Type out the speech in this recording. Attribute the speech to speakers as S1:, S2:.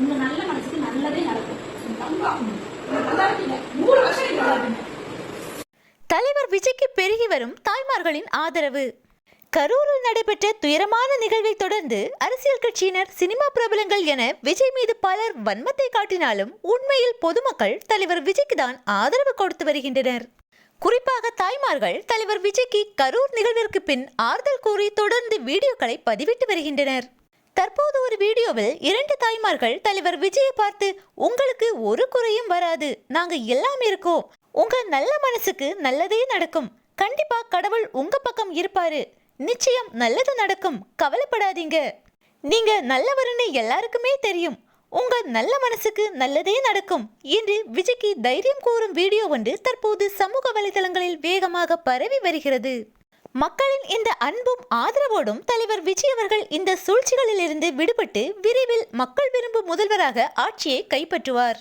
S1: உங்க நல்ல மனசுக்கு நல்லதே நடக்கும். வருஷம்
S2: தலைவர் விஜய்க்கு பெருகி வரும் தாய்மார்களின் ஆதரவு. கரூரில் நடைபெற்ற துயரமான நிகழ்வை தொடர்ந்து அரசியல் கட்சியினர் சினிமா பிரபலங்கள் என விஜய் மீது பலர் வன்மத்தை காட்டினாலும் உண்மையில் பொதுமக்கள் தலைவர் விஜய்க்கு தான் ஆதரவு கொடுத்து வருகின்றனர். குறிப்பாக தாய்மார்கள் தலைவர் விஜய்க்கு கரூர் நிகழ்விற்கு பின் ஆறுதல் கூறி தொடர்ந்து வீடியோக்களை பதிவிட்டு வருகின்றனர். தற்போது ஒரு வீடியோவில் இரண்டு தாய்மார்கள் தலைவர் விஜயை பார்த்து உங்களுக்கு ஒரு குறையும் வராது. நாங்க எல்லாம் இருக்கோம். உங்க நல்ல மனசுக்கு நல்லதே நடக்கும். கண்டிப்பா கடவுள் உங்க பக்கம் இருப்பாரு. நிச்சயம் நல்லது நடக்கும். கவலைப்படாதீங்க. நீங்க நல்லவருன்னு எல்லாருக்குமே தெரியும். உங்க நல்ல மனசுக்கு நல்லதே நடக்கும். என்று விஜய்க்கு தைரியம் கூறும் வீடியோ ஒன்று தற்போது சமூக வலைதளங்களில் வேகமாக பரவி வருகிறது. மக்களின் இந்த அன்பும் ஆதரவோடும் தலைவர் விஜய் அவர்கள் இந்த சூழ்ச்சிகளிலிருந்து விடுபட்டு விரைவில் மக்கள் விரும்பும் முதல்வராக ஆட்சியை கைப்பற்றுவார்.